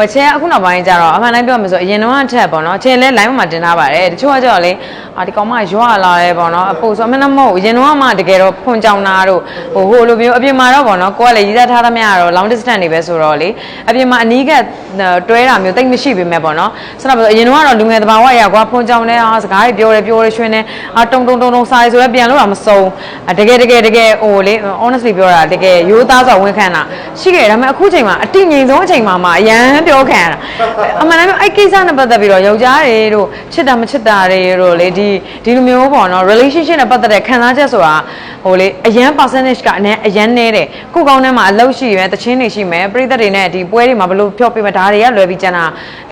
ဟိုချဲအခုနောက်ပိုင်းကျတော့အမှန်တိုင်းပြောမှဆိုအရင်တော့အထက်ပေါ့နော်ချဲလဲ line မှာတင်ထားပါတယ်တချို့ကကြောက်လေအာဒီကောင်မရွာလာတယ်ပေါ့နော်အပို့ဆိုအမှန်တော့မဟုတ်ဘူးအရင်တော့မှတကယ်တော့ဖွန်ကြောင်နာတို့ဟိုဟိုလိုမျိုးအပြင်မှာတော့ပေါ့နော်ကိုကလည်းရည်သားထားသမျှကတော့ long distance နေပဲဆိုတော့လေအပြင်မှာအနီးကပ်တွဲတာမျိုးတိတ်မရှိပေမဲ့ပေါ့နော်ဆိုတော့အရင်တော့ကတော့လူငယ်တဘာဝရကွာဖွန်ကြောင်နဲ့ဟာစကားတွေပြောတယ်ပြောတယ်ရွှင်နေအာတုံတုံတုံတုံစားရဆိုတော့ပြန်လို့တော့မစုံတကယ်တကယ်တကယ်ဟိုလေ honestly ပြောတာတကယ်ရိုးသားစွာဝန်ခံတာရှိခဲ့တယ်ဒါပေမဲ့အခုချိန်မှာအတိငိမ်ဆုံးအချိန်မှာမှအရန်ပြောခံရတာအမှန်တမ်းပြောအဲ့ကိစ္စနဲ့ပတ်သက်ပြီးတော့ယောက်ျားတွေတို့ချစ်တာမချစ်တာတွေတို့လေဒီဒီလိုမျိုးပေါ့နော် relationship နဲ့ပတ်သက်တဲ့ခံစားချက်ဆိုတာဟိုလေအရန် percentage ကအနည်းအရန်နည်းတယ်ကိုယ်ကောင်းထဲမှာအလုပ်ရှိရယ်တချင်းတွေရှိမယ်ပြည်သက်တွေနဲ့ဒီပွဲတွေမှာဘယ်လိုဖြောပြမဒါတွေကလွယ်ပြီးကျန်တာ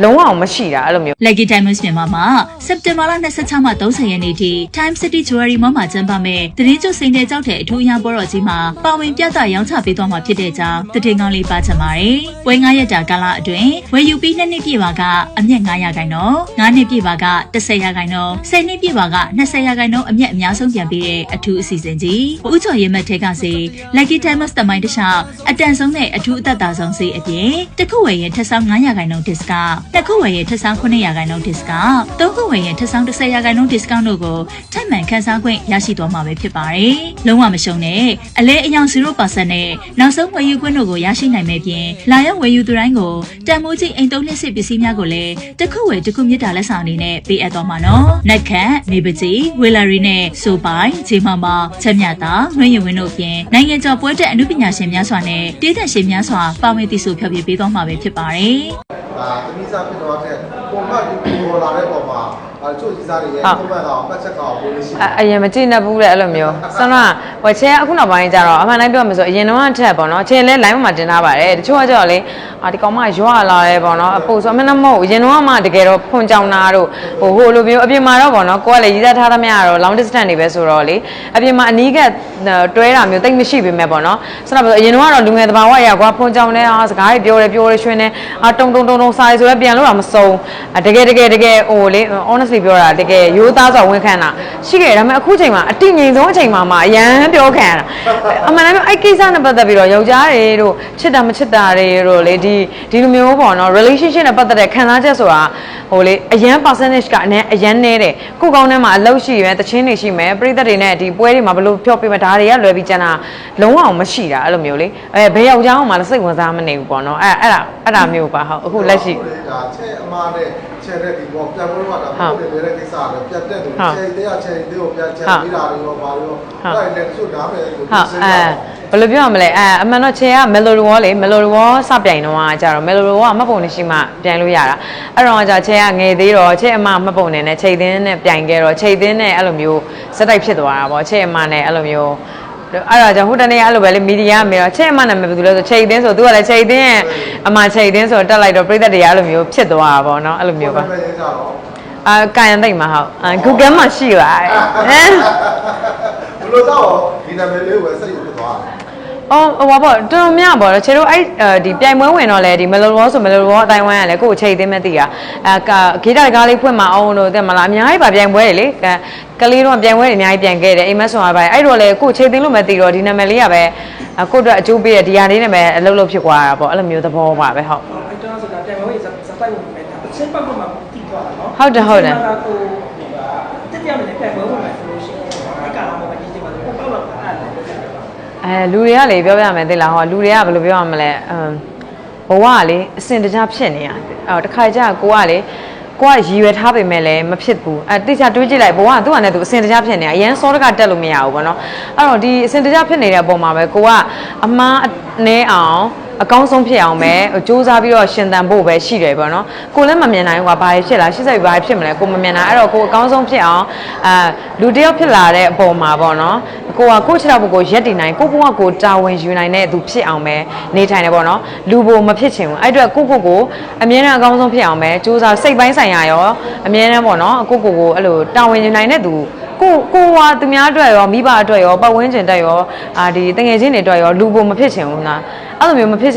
လုံးဝမရှိတာအဲ့လိုမျိုး Lucky Diamonds မြန်မာမှာစက်တင်ဘာလ26မှ30ရက်နေ့ထိ Time City Jewelry Mall မှာကျင်းပမယ့်တရင်ကျွစိန်တဲ့ကြောက်တဲ့အထူးအရာပွဲတော်ကြီးမှာပါဝင်ပြသရောင်းချပေးသွားမှာဖြစ်တဲ့ကြောင်းတည်ငောင်းလေးပါချင်ပါတယ်။ပွဲ9ရက်တာကာလအတွင်းဝယ်ယူပြီး2နှစ်ပြည့်ပါကအမျက်900ခိုင်နှုန်း9နှစ်ပြည့်ပါက10ရာခိုင်နှုန်း10နှစ်ပြည့်ပါက20ရာခိုင်နှုန်းအမျက်အများဆုံးပြန်ပေးတဲ့အထူးအစီအစဉ်ကြီး။ဦးချော်ရဲမက်ထဲကစေ Lucky Diamonds တမိုင်းတစ်လျှောက်အတန်ဆုံးတဲ့အထူးအသက်သာဆုံးစေအပြင်တစ်ခုဝယ်ရင်ထပ်ဆောင်900ခိုင်နှုန်း discount တစ်ခုဝယ်ရင်ထပ်ဆောင်900ခိုင်နှုန်း discount သုံးခုဝယ်ရင်ထပ်ဆောင်10ရာခိုင်နှုန်း discount တို့ကိုထပ်မံခန်းစားခွင့်ရရှိသွားမှာပဲဖြစ်ပါတယ်။လုံးဝမရှုံနဲ့အလဲအယောင်0%နဲ့နောက်ဆုံးဝယ်ယူခွင့်တို့ကိုရရှိနိုင်မယ့်ပြင်လာရောက်ဝယ်ယူသူတိုင်းကိုတန်မိုးကြီးအိမ်သုံးလျှစ်စစ်ပစ္စည်းများကိုလည်းတစ်ခုဝယ်တစ်ခုမြစ်တာလက်ဆောင်အနေနဲ့ပေးအပ်သွားမှာနော်။နက်ခတ်နေပကြီးဝေလာရီနဲ့ဆိုပိုင်ဂျေမမောချက်မြတာနှွှဲရင်ဝင်းတို့အပြင်နိုင်ငံကျော်ပွဲတက်အမှုပညာရှင်များစွာနဲ့တည်သက်ရှင်များစွာပါဝင်တည်ဆူဖျော်ဖြေပေးသွားမှာပဲဖြစ်ပါတယ်။ဒါသမီးစားဖြစ်တော့တဲ့ပုံမှန်ဒီပေါ်လာတဲ့ပုံမှာအဲချို့ကြီးစားတွေရဲ့ပုံမှန်တော့ပတ်ချက်ကောင်ကိုလေးရှိအအရင်မကြည့်နေဘူးတဲ့အဲ့လိုမျိုးဆန္ဒ ဟိုချဲအခုနောက်ပိုင်းကျတော့အမှန်တိုင်းပြောမှဆိုအရင်တော့အထက်ပေါ့နော်ချဲလဲ line မှာတင်ထားပါတယ်တချို့ကကြောက်လေအာဒီကောင်မရွာလာတယ်ပေါ့နော်အပို့ဆိုအမှန်တော့မဟုတ်ဘူးအရင်တော့မှတကယ်တော့ဖွန်ကြောင်နာတို့ဟိုဟိုလိုမျိုးအပြင်မှာတော့ပေါ့နော်ကိုကလည်းရည်သားထားသမျှကတော့ long distance နေပဲဆိုတော့လေအပြင်မှာအနီးကပ်တွဲတာမျိုးတိတ်မရှိပေမဲ့ပေါ့နော်ဆိုတော့အရင်တော့ကတော့လူငယ်တဘာဝရကွာဖွန်ကြောင်နဲ့ဟာစကားတွေပြောတယ်ပြောတယ်ရွှင်နေအာတုံတုံတုံတုံစားရဆိုတော့ပြန်လို့တော့မစုံတကယ်တကယ်တကယ်ဟိုလေ honestly ပြောတာတကယ်ရိုးသားစွာဝန်ခံတာရှိခဲ့တယ်ဒါပေမဲ့အခုချိန်မှာအတိငိမ်ဆုံးအချိန်မှာမှအရန်ပြောခံရတာအမှန်တမ်းပြောအဲ့ကိစ္စနဲ့ပတ်သက်ပြီးတော့ယောက်ျားတွေတို့ချစ်တာမချစ်တာတွေတို့လေဒီဒီလိုမျိုးပေါ့နော် relationship နဲ့ပတ်သက်တဲ့ခံစားချက်ဆိုတာဟိုလေအရန် percentage ကအနည်းအရန်နည်းတယ်ကိုယ်ကောင်းထဲမှာအလုပ်ရှိရယ်တချင်းတွေရှိမယ်ပြည်သက်တွေနဲ့ဒီပွဲတွေမှာဘယ်လိုဖြောပြမဒါတွေကလွယ်ပြီးကျန်တာလုံးဝမရှိတာအဲ့လိုမျိုးလေအဲဘယ်ယောက်ျားမှလည်းစိတ်ဝင်စားမနေဘူးပေါ့နော်အဲ့အဲ့ဒါအဲ့ဒါမျိုးပါဟုတ်အခုလက်ရှိဒါချဲအမားနဲ့ချဲတဲ့ဒီပေါ်ပြန်လို့တော့ဒါပုံတွေလည်းကိစ္စပဲပြတ်တဲ့သူချဲတဲ့ချဲတဲ့ကိုပြန်ချဲပြီးတာတွေရောပါရောအဲ့ဒါလည်းသူဒါပဲကိုဟုတ်အဲဘယ်လိုပြောရမလဲအဲအမှန်တော့ချေက melody wall လေ melody wall စပြိုင်တော့ကြာတော့ melody wall ကမှတ်ပုံနေရှိမှပြန်လို့ရတာအဲ့တော့ကြာချေကငယ်သေးတော့ချေအမမှတ်ပုံနေနဲ့ချိန်သင်းနဲ့ပြိုင်ခဲ့တော့ချိန်သင်းနဲ့အဲ့လိုမျိုးစက်တိုက်ဖြစ်သွားတာပေါ့ချေအမနဲ့အဲ့လိုမျိုးအဲ့ဒါကြောင့်ဟိုတနေ့အဲ့လိုပဲလေမီဒီယာမေတော့ချိန်အမနာမည်ဘယ်သူလဲဆိုချိန်သင်းဆိုသူကလည်းချိန်သင်းအမချိန်သင်းဆိုတက်လိုက်တော့ပြိသက်တရားအဲ့လိုမျိုးဖြစ်သွားတာပေါ့နော်အဲ့လိုမျိုးပါအာကာယန်သိမ့်မှာဟုတ် Google မှာရှိပါတယ် ဘယ်လိုတော့ဒီနာမည်လေးကိုစိတ်ဖြစ်သွားတယ်အော်ဟိုပါပေါ့တော်တော်များပေါ့ခြေတို့အဲ့ဒီပြိုင်ပွဲဝင်တော့လေဒီမလိုရောဆိုမလိုရောအတိုင်းဝိုင်းရလေကိုယ်ချိန်သိမဲ့တည်တာအဲဂေးတာကားလေးဖွင့်မအောင်လို့တဲ့မလားအများကြီးပါပြိုင်ပွဲလေကလေးတော့ပြိုင်ပွဲတွေအများကြီးပြိုင်ခဲ့တယ်အိမ်မက်ဆောင်ပါအဲ့တော့လေကိုယ်ချိန်သိလို့မသိတော့ဒီနာမည်လေးကပဲကိုယ့်အတွက်အကျိုးပေးတဲ့ဒီဟာလေးနဲ့ပဲအလုပ်လုပ်ဖြစ်သွားတာပေါ့အဲ့လိုမျိုးသဘောပါပဲဟုတ်အဲ့တော့ဆိုတာတိုင်ဝမ်ရေးစက်တိုက်ဝင်မယ်ဒါအချင်းပတ်မှာတိသွားတာနော်ဟုတ်တယ်ဟုတ်တယ်ဒါကိုတက်ပြမယ်တိုင်ဝမ်ဝင်မယ်ဆိုလို့ရှိရင်အဲ့ကာလာမှာကြီးကြီးပါကိုပေါ့လောက်တာအဲ့ဒါ အဲလူတွေကလေပြောပြမယ်သိလားဟောလူတွေကဘယ်လိုပြောရမလဲအမ်ဘဝကလေအစင်တကြဖြစ်နေရတယ်အော်တစ်ခါကျကိုကလေကိုကရည်ရွယ်ထားပေမဲ့လည်းမဖြစ်ဘူးအဲတိကျတွေးကြည့်လိုက်ဘဝကသူ့အနေနဲ့သူအစင်တကြဖြစ်နေတာအရန်စောတကတက်လို့မရဘူးပေါ့နော်အဲ့တော့ဒီအစင်တကြဖြစ်နေတဲ့အပေါ်မှာပဲကိုကအမားနဲအောင် အကောင်းဆုံးဖြစ်အောင်ပဲစူးစမ်းပြီးတော့ရှင်သန်ဖို့ပဲရှိတယ်ပေါ့နော်ကိုလည်းမမြင်နိုင်ဘူးကွာဘာဖြစ်လားရှစ်စိတ်ဘာဖြစ်မလဲကိုမမြင်နိုင်အဲ့တော့ကိုအကောင်းဆုံးဖြစ်အောင်အာလူတစ်ယောက်ဖြစ်လာတဲ့အပေါ်မှာပေါ့နော်ကိုကကိုချစ်တဲ့ဘုကိုရက်တည်နိုင်ကိုဘဝကိုတာဝန်ယူနိုင်တဲ့သူဖြစ်အောင်ပဲနေထိုင်တယ်ပေါ့နော်လူဘိုမဖြစ်ချင်ဘူးအဲ့အတွက်ကိုကိုကိုအမြဲတမ်းအကောင်းဆုံးဖြစ်အောင်ပဲစူးစမ်းစိတ်ပိုင်းဆိုင်ရာရောအမြဲတမ်းပေါ့နော်ကိုကိုကိုအဲ့လိုတာဝန်ယူနိုင်တဲ့သူ ကိုကိုကသူများအတွက်ရောမိဘအတွက်ရောပတ်ဝန်းကျင်အတွက်ရောအာဒီတငယ်ချင်းတွေအတွက်ရောလူဘိုမဖြစ်ချင်ဘူးလားအဲ့လိုမျိုးမဖြစ်ချင်